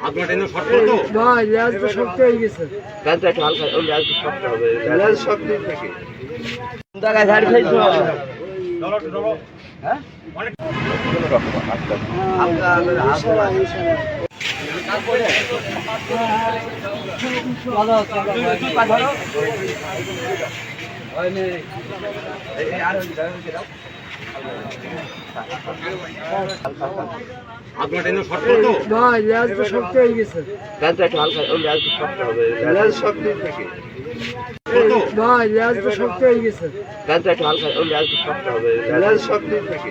আপনার টেনে শর্ট করতো ভাই লেজ তো শক্ত হয়ে গেছে লেজটা একটু হালকা লেজটা শক্ত হবে লেজ শক্ত থাকে জায়গায় ঝাড় খাইছো আপনার শর্ট লেজ তো শক্ত হয়ে গেছে। একটু হালকা ওই শক্ত হবে। লেজ শক্ত থাকে। শক্ত হয়ে গেছে। শক্ত হবে শক্ত থাকে